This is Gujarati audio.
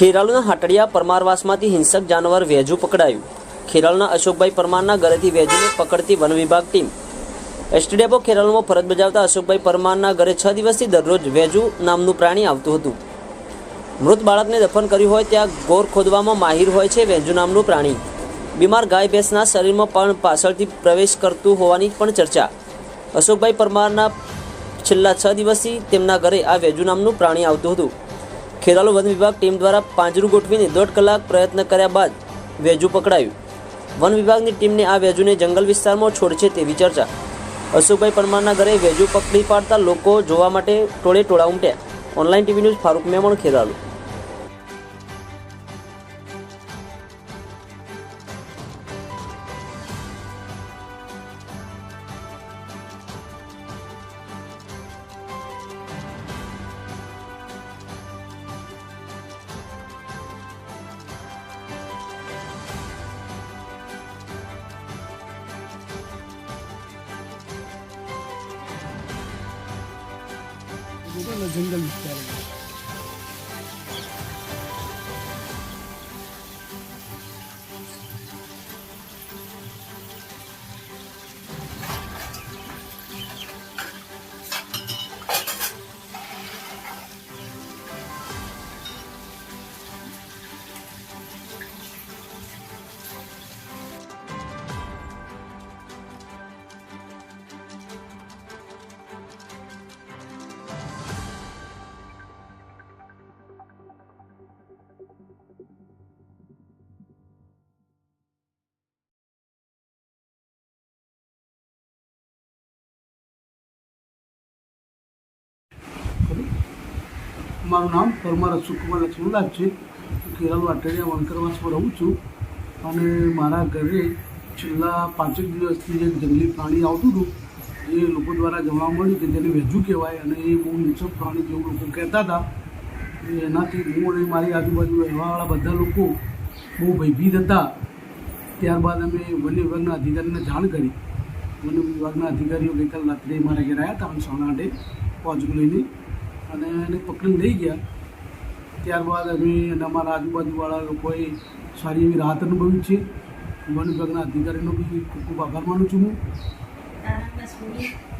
ખેરાલુના હાટડિયા પરમારવાસમાંથી હિંસક જાનવર વેજુ પકડાયું. ખેરાલુના અશોકભાઈ પરમારના ઘરેથી વેજુને પકડતી વન વિભાગ ટીમ. એસટી ડેપો ખેરાલુમાં ફરજ બજાવતા અશોકભાઈ પરમારના ઘરે છ દિવસથી દરરોજ વેજુ નામનું પ્રાણી આવતું હતું. મૃત બાળકને દફન કર્યું હોય ત્યાં ગોર ખોદવામાં માહિર હોય છે વેજુ નામનું પ્રાણી. બીમાર ગાય ભેંસના શરીરમાં પણ પાછળથી પ્રવેશ કરતું હોવાની પણ ચર્ચા. અશોકભાઈ પરમારના છેલ્લા છ દિવસથી તેમના ઘરે આ વેજુ નામનું પ્રાણી આવતું હતું. ખેરાલુ વન વિભાગ ટીમ દ્વારા પાંજરું ગોઠવીને દોઢ કલાક પ્રયત્ન કર્યા બાદ વેજુ પકડાયું. વન વિભાગની ટીમને આ વેજુને જંગલ વિસ્તારમાં છોડશે તેવી ચર્ચા. અશોકભાઈ પરમારના ઘરે વેજુ પકડી પાડતા લોકો જોવા માટે ટોળે ટોળા ઉમટ્યા. Online TV news Farooq Memon, Kheralu. જંગલ વિસ્તાર મારું નામ પરમાર અશોકકુમાર લક્ષ્મણદાસ છે. હું કેરળ વાટડિયા વનકરવાસમાં રહું છું. અને મારા ઘરે છેલ્લા પાંચેક દિવસથી એક જંગલી પ્રાણી આવતું હતું, એ લોકો દ્વારા જાણવા મળ્યું કે જેને વેજુ કહેવાય અને એ બહુ નીચક પ્રાણી જેવું લોકો કહેતા હતા. એનાથી હું અને મારી આજુબાજુ રહેવાવાળા બધા લોકો બહુ ભયભીત હતા. ત્યારબાદ અમે વન વિભાગના અધિકારીને જાણ કરી. વન વિભાગના અધિકારીઓ ગઈકાલ રાત્રે મારા ઘરે આવ્યા હતા અને આઠે પહોંચું લઈને અને એને પકડીને લઈ ગયા. ત્યારબાદ અમે અને અમારા આજુબાજુવાળા લોકોએ સારી એવી રાહત અનુભવી છે. વન વિભાગના અધિકારીનો બી ખૂબ ખૂબ આભાર માનું છું હું.